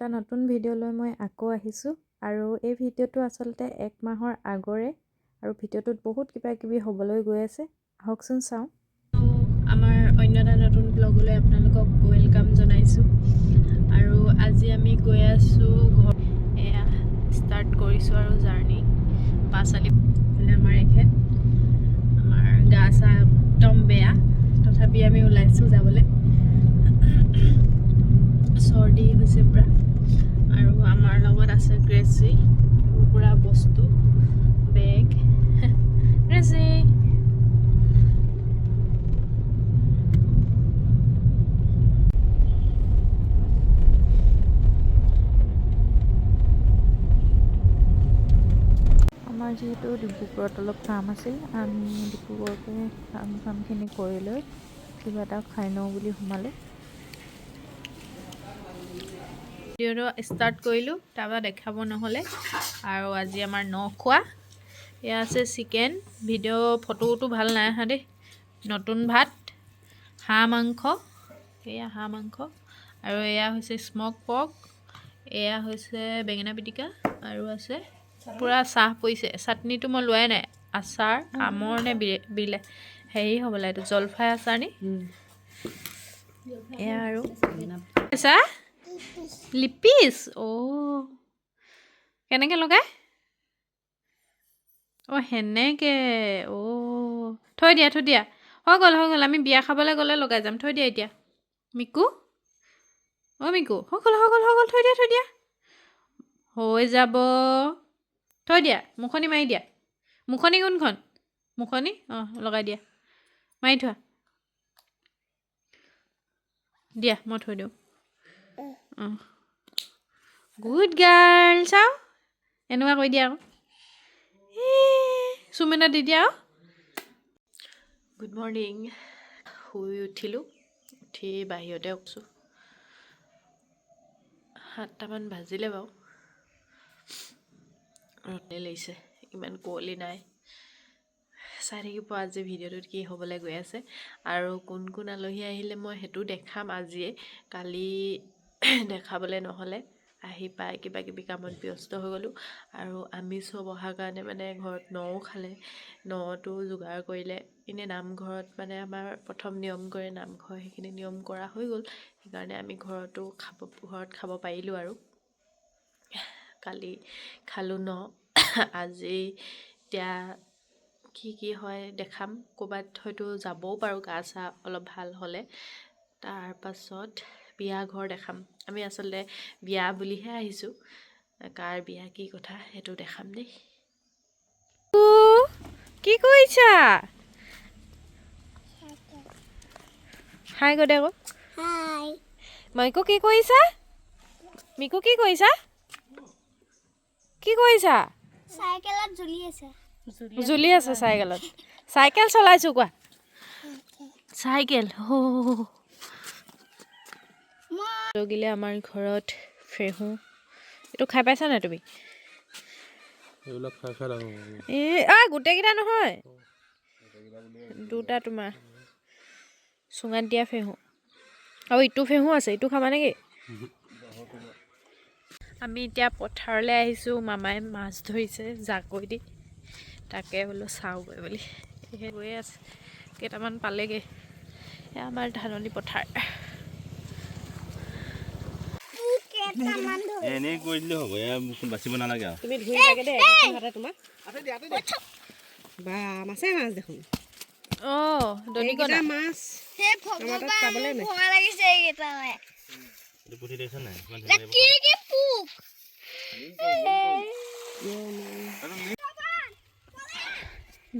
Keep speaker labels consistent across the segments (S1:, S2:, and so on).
S1: এটা নতুন ভিডিঅ' লৈ মই আকৌ আহিছোঁ। আৰু এই ভিডিঅ'টো আচলতে এক মাহৰ আগৰে আৰু ভিডিঅ'টোত বহুত কিবা কিবি হ'বলৈ গৈ আছে। আহকচোন চাওঁ। আমাৰ অন্য এটা নতুন ব্লগলৈ আপোনালোকক ৱেলকাম জনাইছোঁ। আৰু আজি আমি গৈ আছোঁ ঘৰ এয়া ষ্টাৰ্ট কৰিছোঁ আৰু জাৰ্ণি পাঁচালি আমাৰ এখেত। আমাৰ গা চা একদম বেয়া। তথাপি আমি ওলাইছোঁ যাবলৈ। চৰ্দি হৈছে পূৰা। আমাৰ লগত আছে গ্ৰেচি পূৰা বস্তু বেগ গ্ৰেচি আমাৰ যিহেতু ডিব্ৰুগড়ত অলপ কাম আছিল, আমি ডিব্ৰুগড়তে কাম চামখিনি কৰি লৈ কিবা এটা খাই লওঁ বুলি সোমালোঁ। ভিডিঅ'টো ষ্টাৰ্ট কৰিলোঁ তাৰপৰা দেখাব নহ'লে। আৰু আজি আমাৰ ন খোৱা। এয়া আছে চিকেন। ভিডিঅ' ফটোটো ভাল নাই অহা দেই। নতুন ভাত হাঁহ মাংস। এয়া হাঁহ মাংস। আৰু এয়া হৈছে স্মক পৰ্ক এয়া হৈছে বেঙেনা পিটিকা। আৰু আছে পূৰা চাহ পৰিছে। চাটনিটো মই লোৱাই নাই। আচাৰ আমৰ নে বিলে হেৰি হ'ব লাগে এইটো জলফাই আচাৰ নি? এয়া আৰু। পইচা লিপিচ অ' কেনেকৈ লগাই অঁ সেনেকৈ অ' থৈ দিয়া থৈ দিয়া হৈ গ'ল হৈ গ'ল আমি বিয়া খাবলৈ গ'লে লগাই যাম থৈ দিয়া এতিয়া মিকু অ' মিকু হৈ গ'ল হৈ গ'ল হৈ গ'ল থৈ দিয়া থৈ দিয়া হৈ যাব থৈ দিয়া মুখনি মাৰি দিয়া মুখনি কোনখন মুখনি অঁ লগাই দিয়া মাৰি থোৱা দিয়া মই থৈ দিওঁ গুড গাৰ্ল চাওঁ। এনেকুৱা কৰি দিয়া আকৌ চুম এটা দি দিয়া গুড মৰ্ণিং শুই উঠিলোঁ। উঠি বাহিৰতে উঠছোঁ। সাতটামান বাজিলে বাৰু। ৰ'দে লাগিছে ইমান কুঁৱলী নাই। চাই থাকিব আজি ভিডিঅ'টোত কি হ'বলৈ গৈ আছে। আৰু কোন কোন আলহী আহিলে মই সেইটো দেখাম আজিয়ে। কালি দেখাবলৈ নহ'লে। আহি পাই কিবা কিবি কামত ব্যস্ত হৈ গ'লোঁ। আৰু আমি চব অহাৰ কাৰণে মানে ঘৰত নও খালে। নটো যোগাৰ কৰিলে। এনেই নামঘৰত মানে আমাৰ প্ৰথম নিয়ম কৰে নামঘৰ সেইখিনি নিয়ম কৰা হৈ গ'ল। সেইকাৰণে আমি ঘৰতো খাব ঘৰত খাব পাৰিলোঁ আৰু। কালি খালোঁ ন। আজি এতিয়া কি কি হয় দেখাম। ক'ৰবাত হয়তো যাবও পাৰোঁ গা চা অলপ ভাল হ'লে। তাৰপাছত বিয়া ঘৰ দেখাম। আমি আচলতে বিয়া বুলিহে আহিছোঁ। কাৰ বিয়া কি কথা সেইটো দেখাম দেই। কি কৰিছা? হাই গদে আকৌ
S2: হাই।
S1: মাইকো কি কৰিছা? মিকু কি কৰিছা? কি কৰিছা?
S2: চাইকেলত জ্বলি আছে।
S1: জুলি আছে চাইকেলত। চাইকেল চলাইছোঁ কোৱা। চাইকেল লগিলে আমাৰ ঘৰত ফেহু। এইটো খাই পাইছা নাই তুমি? এই গোটেইকেইটা নহয়। দুটা তোমাৰ। চুঙাত দিয়া ফেহু। আৰু ইটো ফেহু আছে ইটো খাবা নেকি? আমি এতিয়া পথাৰলৈ আহিছোঁ মামাই মাছ ধৰিছে জাকৈ দি। তাকে বোলো চাওঁগৈ বুলি। গৈ আছে। কেইটামান পালেগৈ। এয়া আমাৰ ধাননি পথাৰ
S2: কেইটামান
S3: এনেই কৰি দিলে হ'ব এয়া বাচিব নালাগে আৰু।
S4: তুমি ধুই থাকে দেই এখন হাতে তোমাক। বা মাছে মাছ দেখোন।
S1: অঁ দনিকণা
S4: এইকেইটা মাছ।
S2: সেই
S4: আমাৰ তাত পাবলে নাই।
S2: ভগৱান ভয় লাগিছে এইকেইটালে।
S3: এইটো পুঠি দেখিছা নাই? কিমান ধুনীয়া
S2: কি কি পোক?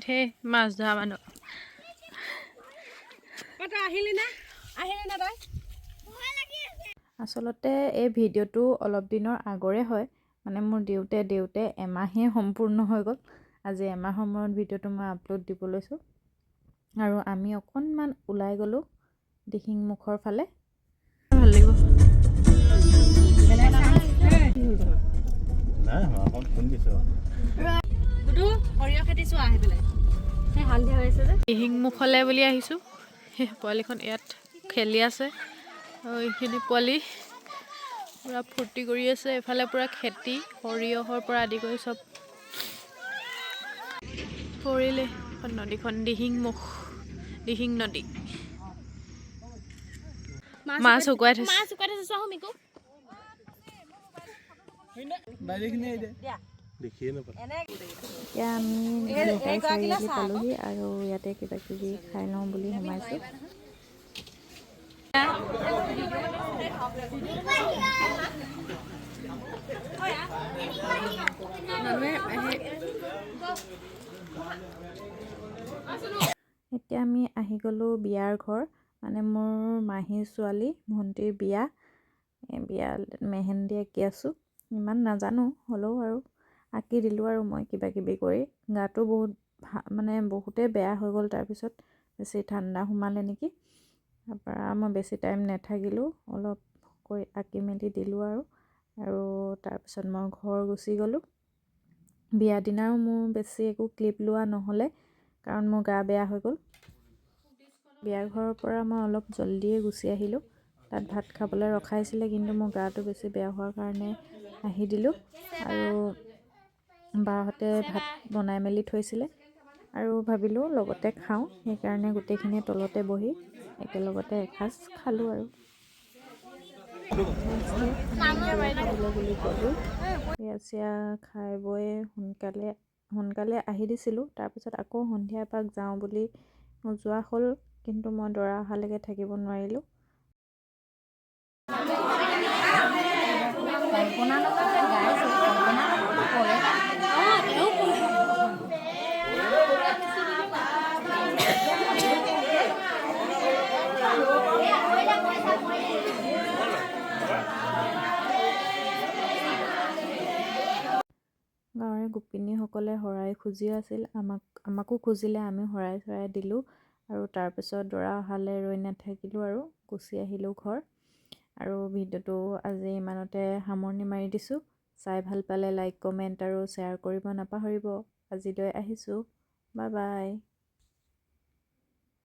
S1: ঢেৰ মাছ ধৰা মানুহ।
S4: অ তই আহিলি না? আহিলি না তই?
S2: ভয় লাগি আছে
S1: আচলতে এই ভিডিঅ'টো অলপ দিনৰ আগৰে হয়। মানে মোৰ দিওঁতে দিওঁতে এমাহেই সম্পূৰ্ণ হৈ গ'ল। আজি এমাহৰ মূৰত ভিডিঅ'টো মই আপলোড দিব লৈছোঁ। আৰু আমি অকণমান ওলাই গ'লোঁ দিহিং মুখৰ ফালে। ভাল লাগিব
S3: নাই হোৱা অকণ খুন্দি দিছোঁ
S4: গুডু সৰিয়হ খেতি চোৱা আহি পেলাই। সেই হালধীয়া হৈ আছে যে।
S1: দিহিং মুখলৈ বুলি আহিছোঁ। সেই পোৱালিখন ইয়াত খেলি আছে। এইখিনি পোৱালি পূৰা ফূৰ্তি কৰি আছে এফালে পূৰা খেতি সৰিয়হৰ পৰা আদি কৰি চব। পৰিলে এখন নদীখন দিহিং মুখ দিহিং নদী। মাছ শুকুৱাই থৈছে।
S5: আমি লোকাল চাৰিআলি পালোহি আৰু ইয়াতে কিবা কিবি খাই লওঁ বুলি সোমাইছোঁ। এতিয়া আমি আহি গ'লোঁ বিয়াৰ ঘৰ। মানে মোৰ মাহীৰ ছোৱালী ভণ্টিৰ বিয়া। বিয়া মেহেন্দি আঁকি আছোঁ। ইমান নাজানো হ'লেও আৰু আঁকি দিলোঁ আৰু মই কিবা কিবি কৰি। গাটো বহুত ভা মানে বহুতেই বেয়া হৈ গ'ল তাৰপিছত। বেছি ঠাণ্ডা সোমালে নেকি? তাৰপৰা মই বেছি টাইম নাথাকিলোঁ অলপ কৰি আঁকি মেলি দিলোঁ আৰু আৰু তাৰপিছত মই ঘৰ গুচি গ'লোঁ। বিয়া দিনাৰো মোৰ বেছি একো ক্লিপ লোৱা নহ'লে কাৰণ মোৰ গা বেয়া হৈ গ'ল। বিয়া ঘৰৰ পৰা মই অলপ জল্দিয়ে গুচি আহিলোঁ। তাত ভাত খাবলৈ ৰখাইছিলে কিন্তু মোৰ গাটো বেছি বেয়া হোৱাৰ কাৰণে আহি দিলোঁ। আৰু বাহঁতে ভাত বনাই মেলি থৈছিলে। আৰু ভাবিলোঁ লগতে খাওঁ সেইকাৰণে গোটেইখিনিয়ে তলতে বহি একেলগতে এসাঁজ খালোঁ আৰু। বিয়া চিয়া খাই বৈ সোনকালে সোনকালে আহি দিছিলোঁ। তাৰপিছত আকৌ সন্ধিয়া এপাক যাওঁ বুলি যোৱা হ'ল কিন্তু মই দৰা অহালৈকে থাকিব নোৱাৰিলোঁ। গোপিনীসকলে শৰাই খুজিও আছিল। আমাক আমাকো খুজিলে আমি শৰাই চৰাই দিলোঁ আৰু তাৰপিছত দৰা অহালৈ ৰৈ নাথাকিলোঁ আৰু গুচি আহিলোঁ ঘৰ। আৰু ভিডিঅ'টো আজি ইমানতে সামৰণি মাৰি দিছোঁ। চাই ভাল পালে লাইক কমেণ্ট আৰু শ্বেয়াৰ কৰিব নাপাহৰিব। আজিলৈ আহিছোঁ। Bye bye